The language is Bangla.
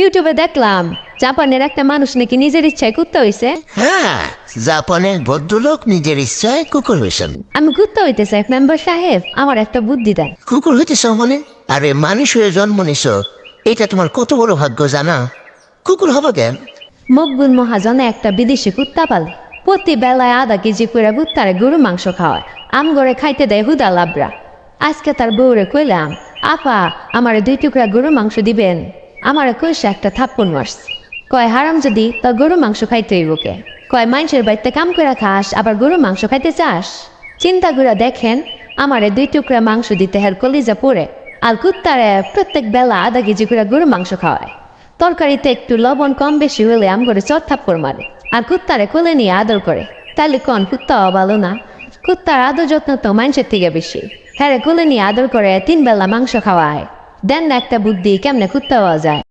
ইউটিউবে দেখলাম জাপানের একটা মানুষ নাকি নিজের ইচ্ছায় কুত্তা হইছে। হ্যাঁ জাপানের ভদ্রলোক নিজের ইচ্ছায় কুকুর হয়েছেন আমি কুত্তা হইতে চাই মেম্বার সাহেব আমার একটা বুদ্ধি দেন। কুকুর হইতেছ মানে? আরে মানুষ হয়ে জন্ম নিছ এটা তোমার কত বড় ভাগ্য জানা? কুকুর হবে কেন? মকবুল মহাজনে একটা বিদেশি কুত্তা পালে। প্রতি বেলায় আধা কেজি করে কুত্তারে গরু মাংস খাওয়ায় আম করে খাইতে দেয় হুদা লাবরা আজকে তার বউরে কইলাম আপা আমারে দুই টুকরা গরু মাংস দিবেন। আমারে কইসে একটা থাপ্পন মারস কয়, হারাম যদি তা গরু মাংস খাইতে হইবকে কয় মানুষের বাড়িতে কাম করে খাস, আবার গরু মাংস খাইতে চাস? চিন্তা করে দেখেন, আমারে দুই টুকরা মাংস দিতে হের কলিজা পড়ে, আর কুত্তারে প্রত্যেক বেলা আধা কেজি করে গরু মাংস খাওয়ায়। তরকারিতে একটু লবণ কম বেশি হলে আম করে চট থাপ্পড় মারে, আর কুত্তারে কোলে নিয়ে আদর করে। তাহলে কোন, কুত্তাও ভালো না। কুত্তার আদর যত্ন তো মানুষের থেকে বেশি। হ্যাঁ কোলে নিয়ে আদর করে তিন বেলা মাংস খাওয়ায়। দেন না একটা বুদ্ধি কেমনে কুত্তা পাওয়া যায়